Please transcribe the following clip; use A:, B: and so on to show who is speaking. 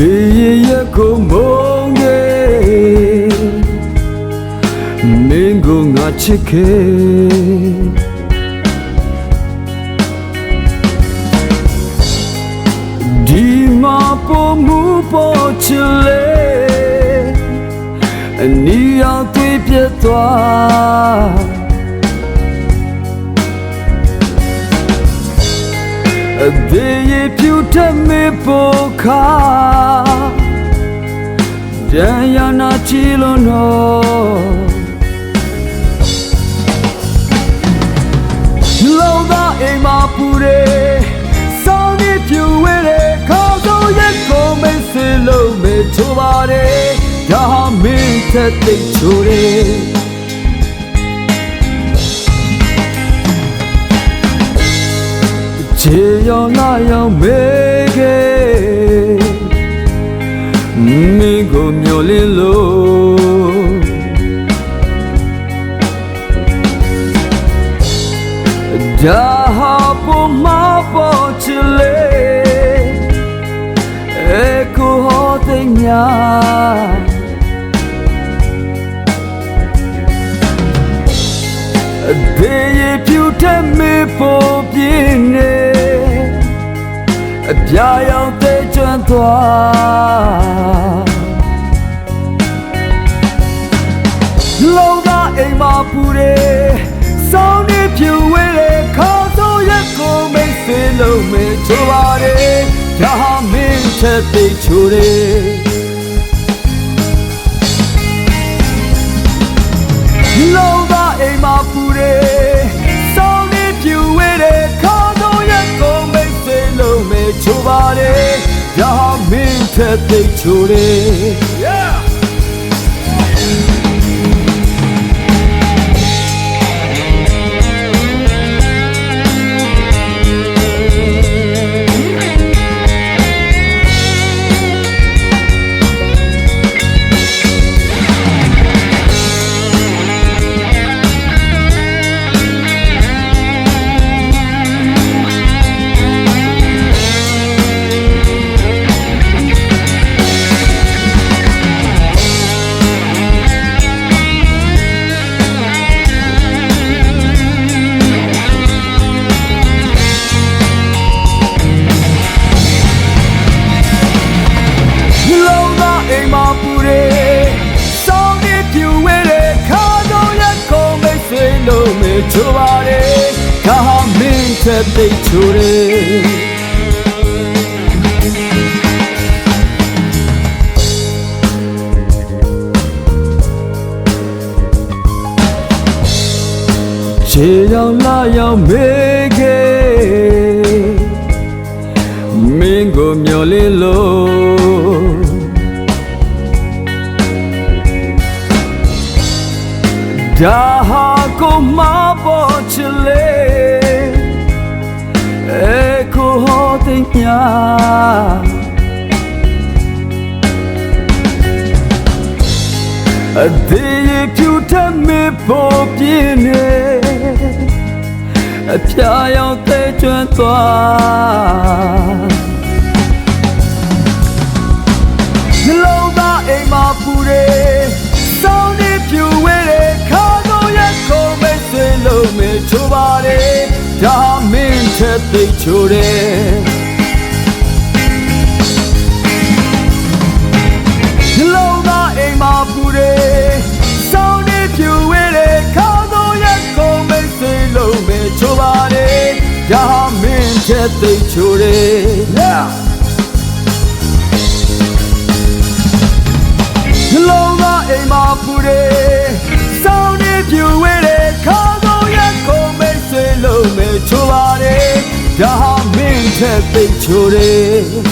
A: ဒီရကိုမုန်းရဲ့မင်းကိုငါချစ်ခဲ့ဒီမှာပေါ်မှုပေါ်ချင်လေအနီးအောင်တွေ့ပြတ်သွားအသေးရပြူထမေပေါ်ခါ ကြံရနာချီလို့တော့လောသာအိမ်မှာပူတယ်စောင်းနေပြူဝဲတယ်ခေါင်းဆုံးရက်ကိုမိတ်ဆွေလို့မေချိုပါတယ်ဒါဟာမင်းသက်သိပ်ချိုတယ်ခြေရောင်လာရောင်မေ ဒါဟာပေါ်မပေါ်ချလေအကိုဟောတဲ့ညာအသေးရပြူထက်မေပေါ်ပြင်းနေအပြာရောင်တဲ့ကျွမ်းသွားလုံးကအိမ်မှာပူတယ် မေချိုပါတယ်ဒါဟာမင်းချက်သိချိုတယ်လုံးသားအိမ်မှာပူတယ်စောင်းနေပြူဝဲတယ်ခေါင်းဆုံးရက်ကိုမိတ်ဆွေလုံးမဲ့ချိုပါတယ်ဒါဟာမင်းထက်သိပ်ချိုတယ် မင်းထက်သိပ်ချိုတယ်ခြေရောင်လာရောင်မေခဲ့မင်းကိုမျောလင်းလို့ဒါဟာကိုမ ဟောတဲ့ညာအသေးရပြူထက်မေပေါ်ပြင်းနေအပြာရောင်တဲ့ကျွမ်းသွားနှလုံးသားအိမ်မှာပူတယ်စောင်းနေပြူဝဲတယ်ခါတော့ရက်ကိုမိတ်ဆွေလို့မေချိုပါတယ်ဒါမင်းထက်သိပ်ချိုတယ် ချိုပါတယ်ဒါဟာမင်းချက်သိပ်ချိုတယ် yeah နှလုံးသားအိမ်မှာပူတယ်စောင်းနေပြူဝဲတယ်ခါတော့ရက်ကိုမိတ်ဆွေလုံးပဲချိုပါတယ်ဒါဟာမင်းချက်သိပ်ချိုတယ်